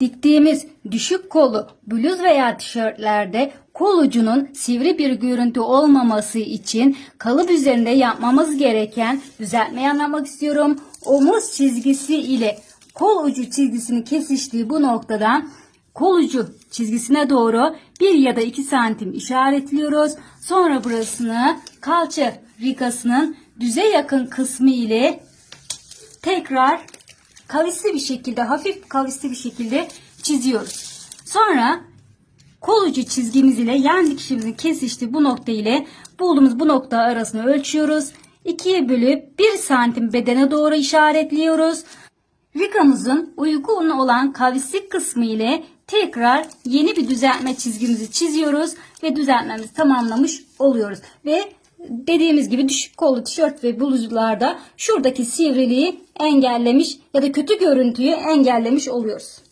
Diktiğimiz düşük kolu bluz veya tişörtlerde kol ucunun sivri bir görüntü olmaması için kalıp üzerinde yapmamız gereken düzeltmeyi anlatmak istiyorum. Omuz çizgisi ile kol ucu çizgisinin kesiştiği bu noktadan kol ucu çizgisine doğru 1 ya da 2 santim işaretliyoruz. Sonra burasını kalça rikasının düze yakın kısmı ile tekrar kavisli bir şekilde hafif kavisli bir şekilde çiziyoruz. Sonra kol ucu çizgimiz ile yan dikişimizin kesiştiği bu nokta ile bulduğumuz bu nokta arasını ölçüyoruz. İkiye bölüp 1 santim bedene doğru işaretliyoruz. Rikamızın uygun olan kavislik kısmı ile tekrar yeni bir düzeltme çizgimizi çiziyoruz ve düzeltmemizi tamamlamış oluyoruz. Ve dediğimiz gibi düşük kollu tişört ve bluzlarda şuradaki sivriliği engellemiş ya da kötü görüntüyü engellemiş oluyoruz.